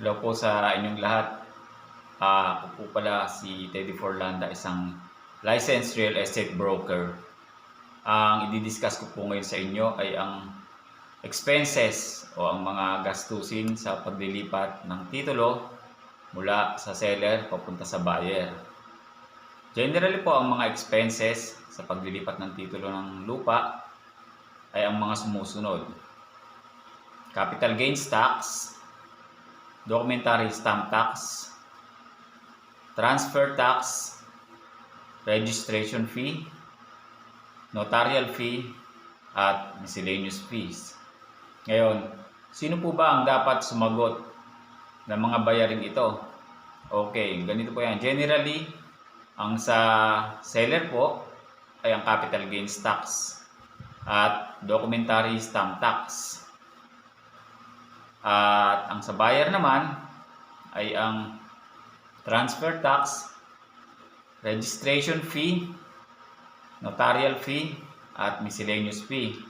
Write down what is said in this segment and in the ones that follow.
Hello po sa inyong lahat. Ah, ako po pala si Teddy Forlanda, isang licensed real estate broker. Ang i-discuss ko po ngayon sa inyo ay ang expenses o ang mga gastusin sa paglilipat ng titulo mula sa seller papunta sa buyer. Generally po ang mga expenses sa paglilipat ng titulo ng lupa ay ang mga sumusunod. Capital gains tax, documentary stamp tax, transfer tax, registration fee, notarial fee, at miscellaneous fees. Ngayon, sino po ba ang dapat sumagot ng mga bayaring ito? Okay, ganito po yan. Generally, ang sa seller po ay ang capital gains tax at documentary stamp tax. At ang sa buyer naman ay ang transfer tax, registration fee, notarial fee, at miscellaneous fee.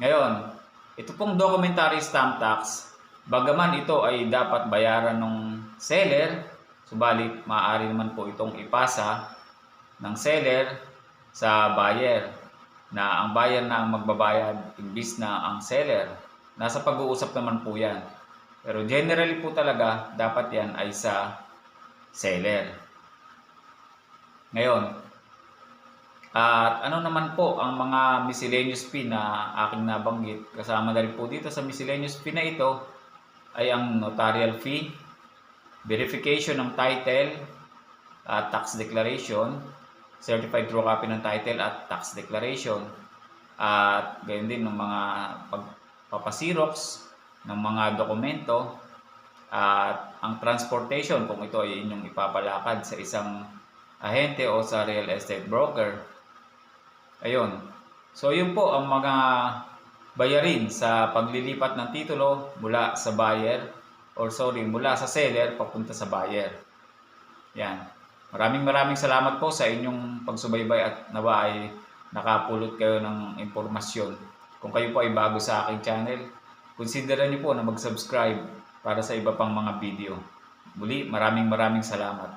Ngayon, ito pong documentary stamp tax, bagaman ito ay dapat bayaran ng seller, subalit maaari naman po itong ipasa ng seller sa buyer na ang buyer na ang magbabayad imbis na ang seller. Nasa pag-uusap naman po yan. Pero generally po talaga, dapat yan ay sa seller. Ngayon, at ano naman po ang mga miscellaneous fee na aking nabanggit? Kasama na rin po dito sa miscellaneous fee na ito ay ang notarial fee, verification ng title, at tax declaration, certified true copy ng title at tax declaration, at gayon din ng mga pagpapasirox ng mga dokumento, at ang transportation kung ito ay inyong ipapalakad sa isang ahente o sa real estate broker. Ayun. So yun po ang mga bayarin sa paglilipat ng titulo mula sa buyer or sorry, mula sa seller papunta sa buyer. Yan. Maraming maraming salamat po sa inyong pagsubaybay at nawa ay nakapulot kayo ng impormasyon. Kung kayo po ay bago sa aking channel, consider niyo po na mag-subscribe para sa iba pang mga video. Muli, maraming maraming salamat.